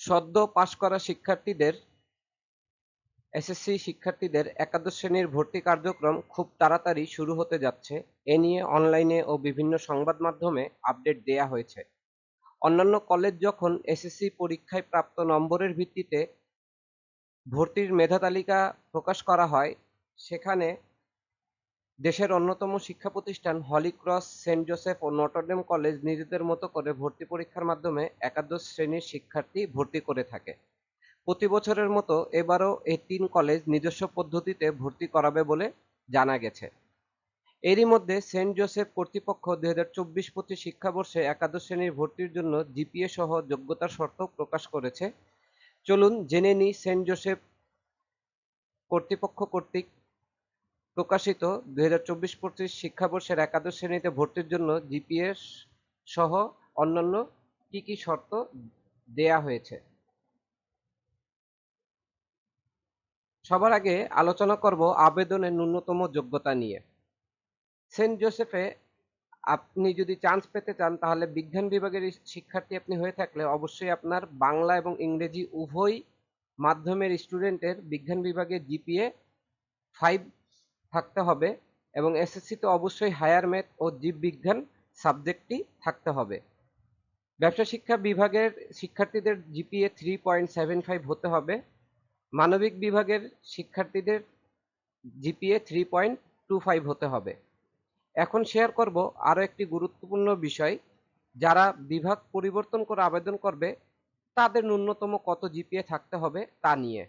সদ্য পাশ করা শিক্ষার্থীদের, এসএসসি শিক্ষার্থীদের একাদশ শ্রেণির ভর্তি কার্যক্রম খুব তাড়াতাড়ি শুরু হতে যাচ্ছে। এ নিয়ে অনলাইনে ও বিভিন্ন সংবাদ মাধ্যমে আপডেট দেয়া হয়েছে। অন্যান্য কলেজ যখন এসএসসি পরীক্ষায় প্রাপ্ত নম্বরের ভিত্তিতে ভর্তির মেধা তালিকা প্রকাশ করা হয়, সেখানে দেশের অন্যতম শিক্ষা প্রতিষ্ঠান হলিক্রস সেন্ট জোসেফ ও নটরডেম কলেজ নিজেদের মতো করে ভর্তি পরীক্ষার মাধ্যমে একাদশ শ্রেণির শিক্ষার্থী ভর্তি করে থাকে। প্রতি বছরের মতো এবারও এই তিন কলেজ নিজস্ব পদ্ধতিতে ভর্তি করাবে বলে জানা গেছে। এরই মধ্যে সেন্ট জোসেফ কর্তৃপক্ষ দুই হাজার চব্বিশ পঁচিশ শিক্ষাবর্ষে একাদশ শ্রেণির ভর্তির জন্য জিপিএ সহ যোগ্যতার শর্ত প্রকাশ করেছে। চলুন জেনে নিই সেন্ট জোসেফ কর্তৃপক্ষ কর্তৃক প্রকাশিত দুই হাজার চব্বিশ পঁচিশ শিক্ষাবর্ষের একাদশ শ্রেণীতে ভর্তির জন্য জিপিএস সহ অন্যান্য কি কি শর্ত দেয়া হয়েছে? সবার আগে আলোচনা করব আবেদনের ন্যূনতম যোগ্যতা নিয়ে। সেন্ট জোসেফে আপনি যদি চান্স পেতে চান, তাহলে বিজ্ঞান বিভাগের শিক্ষার্থী আপনি হয়ে থাকলে অবশ্যই আপনার বাংলা এবং ইংরেজি উভয় মাধ্যমের স্টুডেন্টের বিজ্ঞান বিভাগে জিপিএ ফাইভ থাকতে হবে এবং এসএসসিতে অবশ্যই হায়ার ম্যাথ ও জীববিজ্ঞান সাবজেক্টটি থাকতে হবে। ব্যবসা শিক্ষা বিভাগের শিক্ষার্থীদের GPA three point seven five হতে হবে। মানবিক বিভাগের শিক্ষার্থীদের GPA three point two five হতে হবে। এখন শেয়ার করব আরও একটি গুরুত্বপূর্ণ বিষয়। যারা বিভাগ পরিবর্তন করে আবেদন করবে, তাদের ন্যূনতম কত জিপিএ থাকতে হবে তা নিয়ে।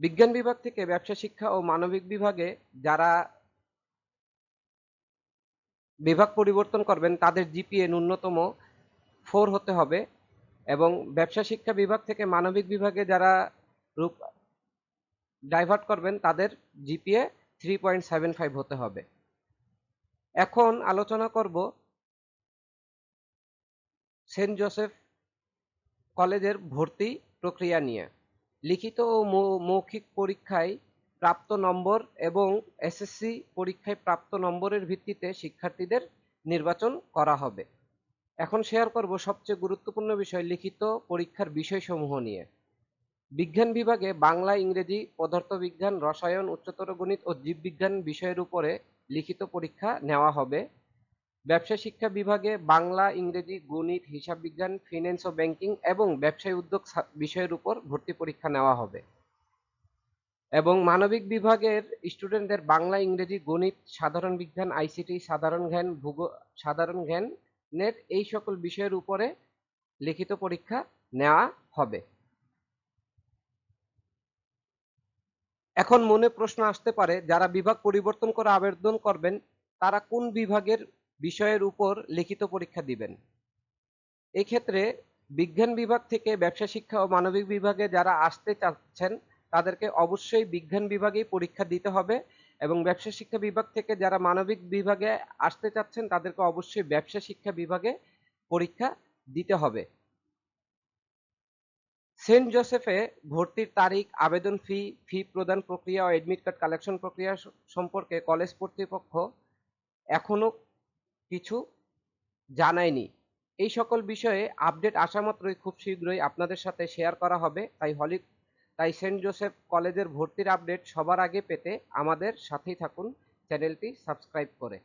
বিজ্ঞান বিভাগ থেকে ব্যবসা, শিক্ষা ও মানবিক বিভাগে যারা বিভাগ পরিবর্তন করবেন, তাদের জিপিএ ন্যূনতম ফোর হতে হবে এবং ব্যবসা, শিক্ষা বিভাগ থেকে মানবিক বিভাগে যারা রূপ ডাইভার্ট করবেন, তাদের GPA three point seven five হতে হবে। এখন আলোচনা করব সেন্ট জোসেফ কলেজের ভর্তি প্রক্রিয়া নিয়ে। লিখিত ও মৌখিক পরীক্ষায় প্রাপ্ত নম্বর এবং এসএসসি পরীক্ষায় প্রাপ্ত নম্বরের ভিত্তিতে শিক্ষার্থীদের নির্বাচন করা হবে। এখন শেয়ার করব সবচেয়ে গুরুত্বপূর্ণ বিষয় লিখিত পরীক্ষার বিষয়সমূহ নিয়ে। বিজ্ঞান বিভাগে বাংলা, ইংরেজি, পদার্থবিজ্ঞান, রসায়ন, উচ্চতর গণিত ও জীববিজ্ঞান বিষয়ের উপরে লিখিত পরীক্ষা নেওয়া হবে। ব্যবসা শিক্ষা বিভাগে বাংলা, ইংরেজি, গণিত, হিসাব বিজ্ঞান ফিন্যান্স ও ব্যাংকিং এবং ব্যবসায় উদ্যোগ বিষয়ের উপর ভর্তি পরীক্ষা নেওয়া হবে। এবং মানবিক বিভাগের স্টুডেন্টদের বাংলা, ইংরেজি, গণিত, সাধারণ বিজ্ঞান আইসিটি সাধারণ জ্ঞান ভূগোল সাধারণ জ্ঞানের এই সকল বিষয়ের উপরে লিখিত পরীক্ষা নেওয়া হবে। এখন মনে প্রশ্ন আসতে পারে, যারা বিভাগ পরিবর্তন করে আবেদন করবেন, তারা কোন বিভাগের বিষয়ের উপর লিখিত পরীক্ষা দিবেন। এক্ষেত্রে বিজ্ঞান বিভাগ থেকে ব্যবসা শিক্ষা ও মানবিক বিভাগে যারা আসতে চাচ্ছেন, তাদেরকে অবশ্যই বিজ্ঞান বিভাগেই পরীক্ষা দিতে হবে এবং ব্যবসা শিক্ষা বিভাগ থেকে যারা মানবিক বিভাগে আসতে চাচ্ছেন, তাদেরকে অবশ্যই ব্যবসা শিক্ষা বিভাগে পরীক্ষা দিতে হবে। সেন্ট জোসেফে ভর্তির তারিখ, আবেদন ফি ফি প্রদান প্রক্রিয়া ও অ্যাডমিট কার্ড কালেকশন প্রক্রিয়া সম্পর্কে কলেজ কর্তৃপক্ষ এখনও কিছু জানায়নি এই সকল বিষয়ে আপডেট আসা মাত্রই খুব শীঘ্রই আপনাদের সাথে শেয়ার করা হবে। তাই হলি, তাই সেন্ট জোসেফ কলেজের ভর্তির আপডেট সবার আগে পেতে আমাদের সাথেই থাকুন। চ্যানেলটি সাবস্ক্রাইব করে।